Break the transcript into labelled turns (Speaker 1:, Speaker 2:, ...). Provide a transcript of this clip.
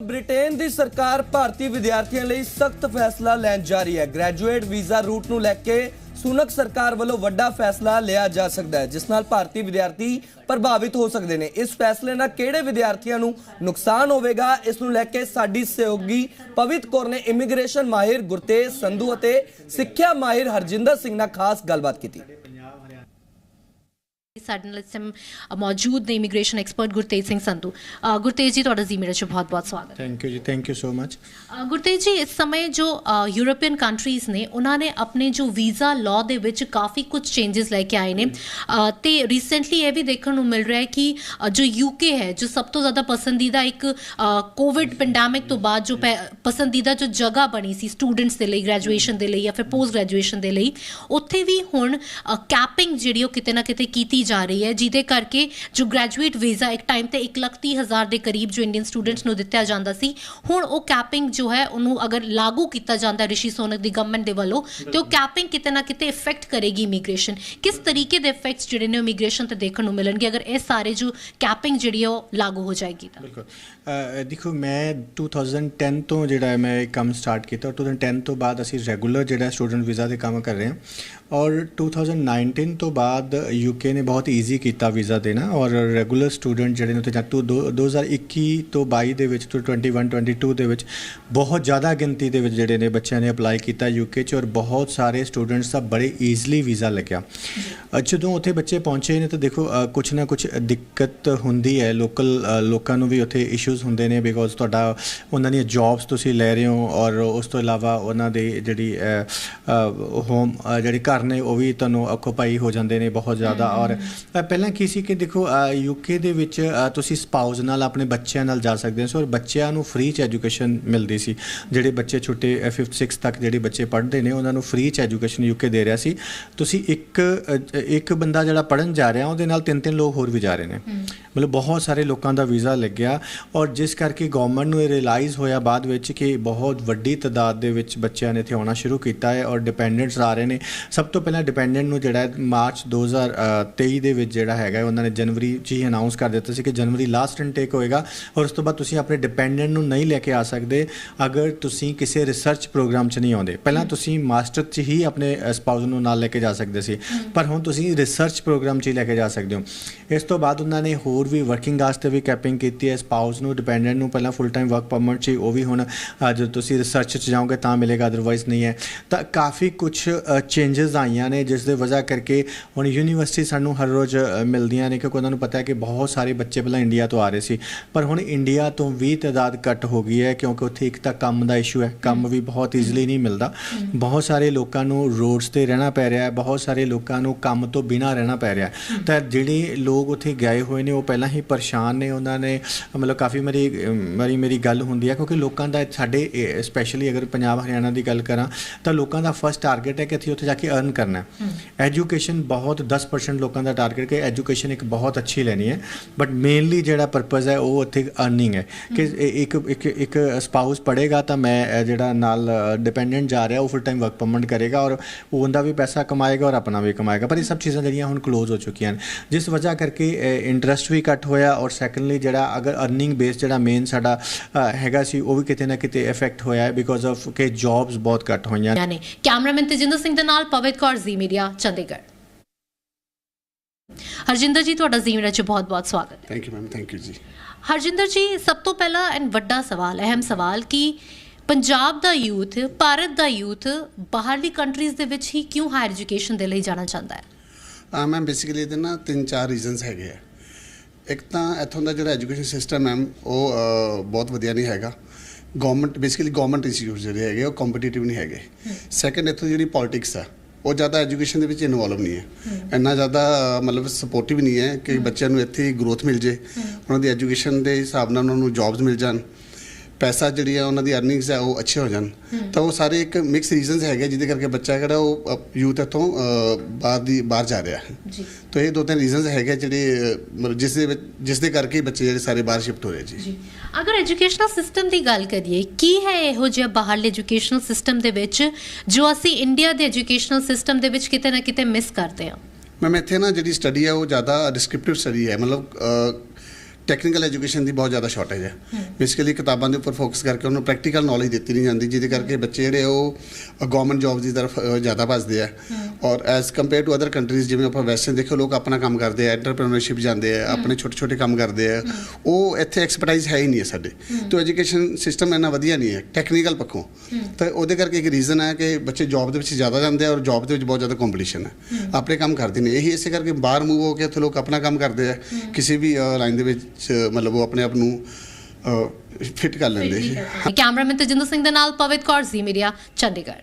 Speaker 1: Britain ਦੀ ਸਰਕਾਰ ਭਾਰਤੀ ਵਿਦਿਆਰਥੀਆਂ ਲਈ ਸਖਤ ਫੈਸਲਾ ਲੈਣ ਜਾ ਰਹੀ ਹੈ। ਗ੍ਰੈਜੂਏਟ ਵੀਜ਼ਾ ਰੂਟ ਨੂੰ ਲੈ ਕੇ ਸੁਨਕ ਸਰਕਾਰ ਵੱਲੋਂ ਵੱਡਾ ਫੈਸਲਾ ਲਿਆ ਜਾ ਸਕਦਾ ਹੈ, ਜਿਸ ਨਾਲ ਭਾਰਤੀ ਵਿਦਿਆਰਥੀ ਪ੍ਰਭਾਵਿਤ ਹੋ ਸਕਦੇ ਨੇ। ਇਸ ਫੈਸਲੇ ਨਾਲ ਕਿਹੜੇ ਵਿਦਿਆਰਥੀਆਂ ਨੂੰ ਨੁਕਸਾਨ ਹੋਵੇਗਾ, ਇਸ ਨੂੰ ਲੈ ਕੇ ਸਾਡੀ ਸਹਿਯੋਗੀ ਪਵਿੱਤ ਕੌਰ ਨੇ ਇਮੀਗ੍ਰੇਸ਼ਨ ਮਾਹਿਰ ਗੁਰਤੇਜ ਸੰਧੂ ਅਤੇ ਸਿੱਖਿਆ ਮਾਹਿਰ ਹਰਜਿੰਦਰ ਸਿੰਘ ਨਾਲ ਖਾਸ ਗੱਲਬਾਤ ਕੀਤੀ।
Speaker 2: ਸਾਡੇ ਨਾਲ ਇਸ ਟਾਈਮ ਮੌਜੂਦ ਨੇ ਇਮੀਗ੍ਰੇਸ਼ਨ ਐਕਸਪਰਟ ਗੁਰਤੇਜ ਸਿੰਘ ਸੰਧੂ। ਅ, ਗੁਰਤੇਜ ਜੀ ਤੁਹਾਡਾ ਜੀ ਮੇਰੇ ਚ ਬਹੁਤ-ਬਹੁਤ ਸਵਾਗਤ ਹੈ।
Speaker 3: Thank you ji thank you so much
Speaker 2: ਅ, ਗੁਰਤੇਜ ਜੀ ਇਸ ਸਮੇਂ ਜੋ ਯੂਰੋਪੀਅਨ ਕੰਟਰੀਜ਼ ਨੇ ਉਹਨਾਂ ਨੇ ਆਪਣੇ ਜੋ ਵੀਜ਼ਾ ਲਾਅ ਦੇ ਵਿੱਚ ਕਾਫੀ ਕੁਝ ਚੇਂਜਸ ਲੈ ਕੇ ਆਏ ਨੇ। ਅ, ਤੇ ਰੀਸੈਂਟਲੀ ਇਹ ਵੀ ਦੇਖਣ ਨੂੰ ਮਿਲ ਰਿਹਾ ਹੈ ਕਿ ਅ, ਜੋ ਯੂਕੇ ਹੈ ਜੋ ਸਭ ਤੋਂ ਜ਼ਿਆਦਾ ਪਸੰਦੀਦਾ ਇੱਕ ਕੋਵਿਡ ਪੈਂਡੈਮਿਕ ਤੋਂ ਬਾਅਦ ਜੋ ਪੈ- ਪਸੰਦੀਦਾ ਜੋ ਜਗ੍ਹਾ ਬਣੀ ਸੀ ਸਟੂਡੈਂਟਸ ਦੇ ਲਈ ਗ੍ਰੈਜੂਏਸ਼ਨ ਦੇ ਲਈ ਜਾਂ ਫਿਰ ਪੋਸਟ ਗ੍ਰੈਜੂਏਸ਼ਨ ਦੇ ਲਈ ਉੱਥੇ ਵੀ ਹੁਣ ਕੈਪਿੰਗ ਜਿਹੜੀ ਉਹ ਕਿਤੇ ਨਾ ਕਿਤੇ ਕੀਤੀ ਜਾ ਰਹੀ ਹੈ ਜਿਹਦੇ ਕਰਕੇ ਜੋ ਗ੍ਰੈਜੂਏਟ ਵੀਜ਼ਾ ਇੱਕ ਟਾਈਮ ਤੇ 1,30,000 ਦੇ ਕਰੀਬ ਜੋ ਇੰਡੀਅਨ ਸਟੂਡੈਂਟਸ ਨੂੰ ਦਿੱਤਾ ਜਾਂਦਾ ਸੀ ਹੁਣ ਉਹ ਕੈਪਿੰਗ ਜੋ ਹੈ ਉਹਨੂੰ ਅਗਰ ਲਾਗੂ ਕੀਤਾ ਜਾਂਦਾ ਰਿਸ਼ੀ ਸੋਨਕ ਦੀ ਗਵਰਨਮੈਂਟ ਦੇ ਵੱਲੋਂ ਤੇ ਉਹ ਕੈਪਿੰਗ ਕਿਤੇ ਨਾ ਕਿਤੇ ਇਫੈਕਟ ਕਰੇਗੀ ਇਮੀਗ੍ਰੇਸ਼ਨ ਕਿਸ ਤਰੀਕੇ ਦੇ ਇਫੈਕਟਸ ਜਿਹੜੇ ਨੇ ਇਮੀਗ੍ਰੇਸ਼ਨ ਤੇ ਦੇਖਣ ਨੂੰ ਮਿਲਣਗੇ ਅਗਰ ਇਹ ਸਾਰੇ ਜੋ ਕੈਪਿੰਗ ਜਿਹੜੀ ਹੈ ਉਹ ਲਾਗੂ ਹੋ ਜਾਏਗੀ ਤਾਂ?
Speaker 3: ਬਿਲਕੁਲ। ਦੇਖੋ ਮੈਂ 2010 ਤੋਂ ਜਿਹੜਾ ਮੈਂ ਕੰਮ ਸਟਾਰਟ ਕੀਤਾ 2010 ਤੋਂ ਬਾਅਦ ਅਸੀਂ ਰੈਗੂਲਰ ਜਿਹੜਾ ਸਟੂਡੈਂਟ ਵੀਜ਼ਾ ਦੇ ਕੰਮ ਕਰ ਰਹੇ ਹਾਂ ਔਰ 2019 ਤੋਂ ਬਾਅਦ ਯੂਕੇ ਨੇ ਬਹੁਤ ਈਜ਼ੀ ਕੀਤਾ ਵੀਜ਼ਾ ਦੇਣਾ ਔਰ ਰੈਗੂਲਰ ਸਟੂਡੈਂਟ ਜਿਹੜੇ ਨੇ ਉੱਥੇ ਜਾ ਤੋਂ ਦੋ- 2021 ਤੋਂ 22 ਦੇ ਵਿੱਚ ਤੋਂ 21 22 ਦੇ ਵਿੱਚ ਬਹੁਤ ਜ਼ਿਆਦਾ ਗਿਣਤੀ ਦੇ ਵਿੱਚ ਜਿਹੜੇ ਨੇ ਬੱਚਿਆਂ ਨੇ ਅਪਲਾਈ ਕੀਤਾ ਯੂਕੇ 'ਚ ਔਰ ਬਹੁਤ ਸਾਰੇ ਸਟੂਡੈਂਟਸ ਦਾ ਬੜੇ ਈਜ਼ੀਲੀ ਵੀਜ਼ਾ ਲੱਗਿਆ। ਜਦੋਂ ਉੱਥੇ ਬੱਚੇ ਪਹੁੰਚੇ ਨੇ ਤਾਂ ਦੇਖੋ ਅ, ਕੁਛ ਨਾ ਕੁਛ ਦਿੱਕਤ ਹੁੰਦੀ ਹੈ। ਲੋਕਲ ਲੋਕਾਂ ਨੂੰ ਵੀ ਉੱਥੇ ਇਸ਼ੂਜ਼ ਹੁੰਦੇ ਨੇ ਬਿਕੋਜ਼ ਤੁਹਾਡਾ ਉਹਨਾਂ ਦੀਆਂ ਜੌਬਸ ਤੁਸੀਂ ਲੈ ਰਹੇ ਹੋ ਔਰ ਉਸ ਤੋਂ ਇਲਾਵਾ ਉਹਨਾਂ ਦੇ ਜਿਹੜੀ ਹੋਮ ਜਿਹੜੇ ਘਰ ਨੇ ਉਹ ਵੀ ਤੁਹਾਨੂੰ ਆਕੂਪਾਈ ਹੋ ਜਾਂਦੇ ਨੇ ਬਹੁਤ ਜ਼ਿਆਦਾ। ਔਰ ਪਹਿਲਾਂ ਕੀ ਸੀ ਕਿ ਦੇਖੋ ਯੂਕੇ ਦੇ ਵਿੱਚ ਤੁਸੀਂ ਸਪਾਊਸ ਨਾਲ ਆਪਣੇ ਬੱਚਿਆਂ ਨਾਲ ਜਾ ਸਕਦੇ ਹੋ। ਔਰ ਬੱਚਿਆਂ ਨੂੰ ਫ੍ਰੀ ਚ ਐਜੂਕੇਸ਼ਨ ਮਿਲਦੀ ਸੀ। ਜਿਹੜੇ ਬੱਚੇ ਛੋਟੇ 5th 6th ਤੱਕ ਜਿਹੜੇ ਬੱਚੇ ਪੜ੍ਹਦੇ ਨੇ ਉਹਨਾਂ ਨੂੰ ਫ੍ਰੀ ਚ ਐਜੂਕੇਸ਼ਨ ਯੂਕੇ ਦੇ ਰਿਹਾ ਸੀ। ਤੁਸੀਂ ਇੱਕ ਇੱਕ ਬੰਦਾ ਜਿਹੜਾ ਪੜਨ ਜਾ ਰਿਹਾ ਉਹਦੇ ਨਾਲ ਤਿੰਨ ਤਿੰਨ ਲੋਕ ਹੋਰ ਵੀ ਜਾ ਰਹੇ ਨੇ। ਮਤਲਬ ਬਹੁਤ ਸਾਰੇ ਲੋਕਾਂ ਦਾ ਵੀਜ਼ਾ ਲੱਗਿਆ। ਔਰ ਜਿਸ ਕਰਕੇ ਗਵਰਨਮੈਂਟ ਨੂੰ ਇਹ ਰਿਅਲਾਈਜ਼ ਹੋਇਆ ਬਾਅਦ ਵਿੱਚ ਕਿ ਬਹੁਤ ਵੱਡੀ ਤਾਦਾਦ ਦੇ ਵਿੱਚ ਬੱਚਿਆਂ ਨੇ ਇੱਥੇ ਆਉਣਾ ਸ਼ੁਰੂ ਕੀਤਾ ਹੈ। ਔਰ ਡਿਪੈਂਡੈਂਟਸ ਆ ਰਹੇ ਨੇ। ਸਭ ਤੋਂ ਪਹਿਲਾਂ ਡਿਪੈਂਡੈਂਟ ਨੂੰ ਜਿਹੜਾ ਮਾਰਚ 2023 ਦੇ ਵਿੱਚ ਜਿਹੜਾ ਹੈਗਾ ਉਹਨਾਂ ਨੇ ਜਨਵਰੀ 'ਚ ਹੀ ਅਨਾਉਂਸ ਕਰ ਦਿੱਤਾ ਸੀ ਕਿ ਜਨਵਰੀ ਲਾਸਟ ਇਨਟੇਕ ਹੋਏਗਾ ਔਰ ਉਸ ਤੋਂ ਬਾਅਦ ਤੁਸੀਂ ਆਪਣੇ ਡਿਪੈਂਡੈਂਟ ਨੂੰ ਨਹੀਂ ਲੈ ਕੇ ਆ ਸਕਦੇ ਅਗਰ ਤੁਸੀਂ ਕਿਸੇ ਰਿਸਰਚ ਪ੍ਰੋਗਰਾਮ 'ਚ ਨਹੀਂ ਆਉਂਦੇ। ਪਹਿਲਾਂ ਤੁਸੀਂ ਮਾਸਟਰ 'ਚ ਹੀ ਆਪਣੇ ਸਪਾਊਸ ਨੂੰ ਨਾਲ ਲੈ ਕੇ ਜਾ ਸਕਦੇ ਸੀ ਪਰ ਹੁਣ ਤੁਸੀਂ ਰਿਸਰਚ ਪ੍ਰੋਗਰਾਮ 'ਚ ਹੀ ਲੈ ਕੇ ਜਾ ਸਕਦੇ ਹੋ। ਇਸ ਤੋਂ ਬਾਅਦ ਉਹਨਾਂ ਨੇ ਹੋਰ ਵੀ ਵਰਕਿੰਗ ਵਾਸਤੇ ਵੀ ਕੈਪਿੰਗ ਕੀਤੀ ਹੈ ਸਪਾਊਸ ਨੂੰ ਡਿਪੈਂਡੈਂਟ ਨੂੰ ਪਹਿਲਾਂ ਫੁੱਲ ਟਾਈਮ ਵਰਕ ਪਰਮਿਟ 'ਚ ਉਹ ਵੀ ਹੁਣ ਜਦੋਂ ਤੁਸੀਂ ਰਿਸਰਚ 'ਚ ਜਾਓਗੇ ਤਾਂ ਮਿਲੇਗਾ ਅਦਰਵਾਈਜ਼ ਨਹੀਂ ਹੈ। ਤਾਂ ਕਾਫੀ ਕੁਝ ਚੇਂਜਸ ਆਈਆਂ ਨੇ, ਜਿਸ ਦੇ ਵਜ੍ਹਾ ਕਰਕੇ ਹੁਣ ਯੂਨੀਵਰਸਿਟੀ ਸਾਨੂੰ ਹਰ ਰੋਜ਼ ਮਿਲਦੀਆਂ ਨੇ ਕਿਉਂਕਿ ਉਹਨਾਂ ਨੂੰ ਪਤਾ ਹੈ ਕਿ ਬਹੁਤ ਸਾਰੇ ਬੱਚੇ ਪਹਿਲਾਂ ਇੰਡੀਆ ਤੋਂ ਆ ਰਹੇ ਸੀ। ਪਰ ਹੁਣ ਇੰਡੀਆ ਤੋਂ ਵੀ ਤਾਦਾਦ ਘੱਟ ਹੋ ਗਈ ਹੈ ਕਿਉਂਕਿ ਉੱਥੇ ਇੱਕ ਤਾਂ ਕੰਮ ਦਾ ਇਸ਼ੂ ਹੈ, ਕੰਮ ਵੀ ਬਹੁਤ ਈਜ਼ੀਲੀ ਨਹੀਂ ਮਿਲਦਾ। ਬਹੁਤ ਸਾਰੇ ਲੋਕਾਂ ਨੂੰ ਰੋਡਸ ਤੇ ਰਹਿਣਾ ਪੈ ਰਿਹਾ ਹੈ, ਬਹੁਤ ਸਾਰੇ ਲੋਕਾਂ ਨੂੰ ਕੰਮ ਤੋਂ ਬਿਨਾਂ ਰਹਿਣਾ ਪੈ ਰਿਹਾ ਤਾਂ ਜਿਹੜੇ ਲੋਕ ਉੱਥੇ ਗਏ ਹੋਏ ਨੇ, ਉਹ ਪਹਿਲਾਂ ਹੀ ਪਰੇਸ਼ਾਨ ਨੇ, ਉਹਨਾਂ ਨੇ, ਮਤਲਬ ਕਾਫੀ ਮੇਰੀ ਮੇਰੀ ਮੇਰੀ ਗੱਲ ਹੁੰਦੀ ਹੈ, ਕਿਉਂਕਿ ਲੋਕਾਂ ਦਾ ਸਾਡੇ ਸਪੈਸ਼ਲੀ ਅਗਰ ਪੰਜਾਬ, ਹਰਿਆਣਾ ਦੀ ਗੱਲ ਕਰਾਂ, ਤਾਂ ਲੋਕਾਂ ਦਾ ਫਰਸਟ ਟਾਰਗੇਟ ਹੈ ਕਿ ਅਸੀਂ ਉੱਥੇ ਜਾ ਕੇ ਅਰਨ ਕਰਨਾ ਹੈ। ਐਜੂਕੇਸ਼ਨ ਬਹੁਤ 10% ਲੋਕਾਂ ਦਾ ਟਾਰਗੇਟ ਕਿ ਐਜੂਕੇਸ਼ਨ ਇੱਕ ਬਹੁਤ ਅੱਛੀ ਲੈਣੀ ਹੈ। ਬਟ ਮੇਨਲੀ ਜਿਹੜਾ ਪਰਪਸ ਹੈ ਉਹ ਉੱਥੇ ਅਰਨਿੰਗ ਹੈ। ਕਿ ਇੱਕ ਇੱਕ ਇੱਕ ਸਪਾਊਸ ਪੜੇਗਾ ਤਾਂ ਮੈਂ ਜਿਹੜਾ ਨਾਲ ਡਿਪੈਂਡੈਂਟ ਜਾ ਰਿਹਾ ਉਹ ਫੁੱਲ ਟਾਈਮ ਵਰਕ ਪਰਮਿਟ ਕਰੇਗਾ ਔਰ ਉਹ ਉਹਦਾ ਵੀ ਪੈਸਾ ਕਮਾਏਗਾ ਔਰ ਆਪਣਾ ਵੀ ਕਮਾਏਗਾ। ਪਰ ਇਹ ਸਭ ਚੀਜ਼ਾਂ ਜਿਹੜੀਆਂ ਹੁਣ ਕਲੋਜ਼ ਹੋ ਚੁੱਕੀਆਂ ਨੇ। ਜਿਸ ਵਜ੍ਹਾ ਕਰਕੇ ਇੰਟਰਸਟ ਵੀ ਘੱਟ ਹੋਇਆ ਔਰ ਸੈਕੰਡਲੀ ਜਿਹੜਾ ਅਗਰ ਅਰਨਿੰਗ ਬੇਸ ਜਿਹੜਾ ਮੇਨ ਸਾਡਾ ਹੈਗਾ ਸੀ ਉਹ ਵੀ ਕਿਤੇ ਨਾ ਕਿਤੇ ਇਫੈਕਟ ਹੋਇਆ ਹੈ ਬਿਕੋਜ਼ ਆਫ ਕਿ ਜੌਬਸ ਬਹੁਤ ਘੱਟ ਹੋਈਆਂ
Speaker 2: ਯਾਨੀ ਕੈਮਰਾਮੈਨ ਤੇਜਿੰਦਰ ਸਿੰਘ ਦੇ ਨਾਲ ਪਵਿੱਤ ਕੌਰ ਜ਼ੀ ਮੀਡੀਆ ਚੰਡੀਗੜ੍ਹ। ਹਰਜਿੰਦਰ ਜੀ ਤੁਹਾਡਾ ਜ਼ੀ ਮੀਡੀਆ 'ਚ ਬਹੁਤ-ਬਹੁਤ ਸਵਾਗਤ ਹੈ।
Speaker 4: Thank you ma'am thank you ji.
Speaker 2: Harjinder ji ਸਭ ਤੋਂ ਪਹਿਲਾ ਐਂਡ ਵੱਡਾ ਸਵਾਲ ਅਹਿਮ ਸਵਾਲ ਕਿ ਪੰਜਾਬ ਦਾ ਯੂਥ ਭਾਰਤ ਦਾ ਯੂਥ ਬਾਹਰਲੀ ਕੰਟਰੀਜ਼ ਦੇ ਵਿੱਚ ਹੀ ਕਿਉਂ ਹਾਇਰ ਐਜੂਕੇਸ਼ਨ ਦੇ ਲਈ ਜਾਣਾ ਚਾਹੁੰਦਾ ਹੈ?
Speaker 4: ਆ ਮੈਮ ਬੇਸਿਕਲੀ ਇਹਦੇ ਨਾ ਤਿੰਨ ਚਾਰ ਰੀਜ਼ਨਸ ਹੈਗੇ ਆ। ਇੱਕ ਤਾਂ ਇੱਥੋਂ ਦਾ ਜਿਹੜਾ ਐਜੂਕੇਸ਼ਨ ਸਿਸਟਮ ਮੈਮ ਉਹ ਬਹੁਤ ਵਧੀਆ ਨਹੀਂ ਹੈਗਾ। ਗਵਰਨਮੈਂਟ ਬੇਸਿਕਲੀ ਗਵਰਨਮੈਂਟ ਇੰਸਟੀਟਿਊਟ ਜਿਹੜੇ ਹੈਗੇ ਉਹ ਕੰਪੀਟੀਟਿਵ ਨਹੀਂ ਹੈਗੇ। ਸੈਕੰਡ ਇੱਥੋਂ ਦੀ ਜਿਹੜੀ ਪੋਲਿਟਿਕਸ ਆ ਉਹ ਜ਼ਿਆਦਾ ਐਜੂਕੇਸ਼ਨ ਦੇ ਵਿੱਚ ਇਨਵੋਲਵ ਨਹੀਂ ਹੈ। ਇੰਨਾ ਜ਼ਿਆਦਾ ਮਤਲਬ ਸਪੋਰਟਿਵ ਨਹੀਂ ਹੈ ਕਿ ਬੱਚਿਆਂ ਨੂੰ ਇੱਥੇ ਗਰੋਥ ਮਿਲ ਜੇ। ਉਹਨਾਂ ਦੀ ਐਜੂਕੇਸ਼ਨ ਦੇ ਹਿਸਾਬ ਨਾਲ ਉਹਨਾਂ ਨੂੰ ਜੌਬਸ ਮਿਲ ਜਾਣ। ਪੈਸਾ ਜਿਹੜੀ ਆ ਉਹਨਾਂ ਦੀ ਅਰਨਿੰਗਸ ਆ ਉਹ ਅੱਛੇ ਹੋ ਜਾਣ। ਤਾਂ ਉਹ ਸਾਰੇ ਇੱਕ ਮਿਕਸ ਰੀਜ਼ਨਸ ਹੈਗੇ ਜਿਹਦੇ ਕਰਕੇ ਬੱਚਾ ਜਿਹੜਾ ਉਹ ਯੂਥ ਇੱਥੋਂ ਬਾਹਰ ਦੀ ਬਾਹਰ ਜਾ ਰਿਹਾ ਹੈ।
Speaker 2: ਜੀ।
Speaker 4: ਤਾਂ ਇਹ ਦੋ ਤਿੰਨ ਰੀਜ਼ਨਸ ਹੈਗੇ ਜਿਹੜੇ ਜਿਸ ਦੇ ਜਿਸ ਦੇ ਕਰਕੇ ਬੱਚੇ ਜਿਹੜੇ ਸਾਰੇ ਬਾਹਰ ਸ਼ਿਫਟ ਹੋ ਰਹੇ ਜੀ।
Speaker 2: ਜੀ। ਅਗਰ ਐਜੂਕੇਸ਼ਨਲ ਸਿਸਟਮ ਦੀ ਗੱਲ ਕਰੀਏ ਕੀ ਹੈ ਇਹੋ ਜਿਹਾ ਬਾਹਰਲੇ ਐਜੂਕੇਸ਼ਨਲ ਸਿਸਟਮ ਦੇ ਵਿੱਚ ਜੋ ਅਸੀਂ ਇੰਡੀਆ ਦੇ ਐਜੂਕੇਸ਼ਨਲ ਸਿਸਟਮ ਦੇ ਵਿੱਚ ਕਿਤੇ ਨਾ ਕਿਤੇ ਮਿਸ ਕਰਦੇ ਹਾਂ?
Speaker 4: ਮੈਮ ਇੱਥੇ ਨਾ ਜਿਹੜੀ ਸਟੱਡੀ ਹੈ ਉਹ ਜ਼ਿਆਦਾ ਡਿਸਕ੍ਰਿਪਟਿਵ ਸਟੱਡੀ ਹੈ। ਮਤਲਬ ਟੈਕਨੀਕਲ ਐਜੂਕੇਸ਼ਨ ਦੀ ਬਹੁਤ ਜ਼ਿਆਦਾ ਸ਼ਾਰਟੇਜ ਹੈ। ਬੇਸਿਕਲੀ ਕਿਤਾਬਾਂ ਦੇ ਉੱਪਰ ਫੋਕਸ ਕਰਕੇ ਉਹਨੂੰ ਪ੍ਰੈਕਟੀਕਲ ਨੌਲੇਜ ਦਿੱਤੀ ਨਹੀਂ ਜਾਂਦੀ ਜਿਹਦੇ ਕਰਕੇ ਬੱਚੇ ਜਿਹੜੇ ਉਹ ਗਵਰਨਮੈਂਟ ਜੌਬਸ ਦੀ ਤਰਫ ਜ਼ਿਆਦਾ ਭੱਜਦੇ ਆ। ਔਰ as compare to other countries ਜਿਵੇਂ ਆਪਾਂ ਵੈਸਟਰਨ ਦੇਖੋ ਲੋਕ ਆਪਣਾ ਕੰਮ ਕਰਦੇ ਆ ਐਂਟਰਪ੍ਰੀਨਰਸ਼ਿਪ ਜਾਂਦੇ ਆ ਆਪਣੇ ਛੋਟੇ ਛੋਟੇ ਕੰਮ ਕਰਦੇ ਆ। ਉਹ ਇੱਥੇ ਐਕਸਪਰਟਾਈਜ਼ ਹੈ ਹੀ ਨਹੀਂ ਹੈ ਸਾਡੇ। ਤੋਂ ਐਜੂਕੇਸ਼ਨ ਸਿਸਟਮ ਇੰਨਾ ਵਧੀਆ ਨਹੀਂ ਹੈ ਟੈਕਨੀਕਲ ਪੱਖੋਂ। ਤਾਂ ਉਹਦੇ ਕਰਕੇ ਇੱਕ ਰੀਜ਼ਨ ਹੈ ਕਿ ਬੱਚੇ ਜੌਬ ਦੇ ਵਿੱਚ ਜ਼ਿਆਦਾ ਜਾਂਦੇ ਆ ਔਰ ਜੌਬ ਦੇ ਵਿੱਚ ਬਹੁਤ ਜ਼ਿਆਦਾ ਕੰਪੀਟੀਸ਼ਨ ਹੈ। ਆਪਣੇ ਕੰਮ ਕਰਦੇ ਨੇ ਇਹੀ ਇਸੇ ਕਰਕੇ ਬਾਹਰ ਮੂਵ ਹੋ ਕੇ ਇੱਥੇ ਲੋਕ ਆਪਣਾ ਕੰਮ ਕਰਦੇ ਆ। ਕਿਸੇ ਵੀ ਲਾਈਨ ਦੇ ਵਿੱਚ ਅ, ਮਤਲਬ ਉਹ ਆਪਣੇ ਆਪ ਨੂੰ ਫਿੱਟ ਕਰ ਲੈਂਦੇ
Speaker 2: ਕੈਮਰਾਮੈਨ ਤਜਿੰਦਰ ਸਿੰਘ ਦੇ ਨਾਲ ਪਵਿਤ ਕੌਰ ਜ਼ੀ ਮੀਡੀਆ ਚੰਡੀਗੜ੍ਹ।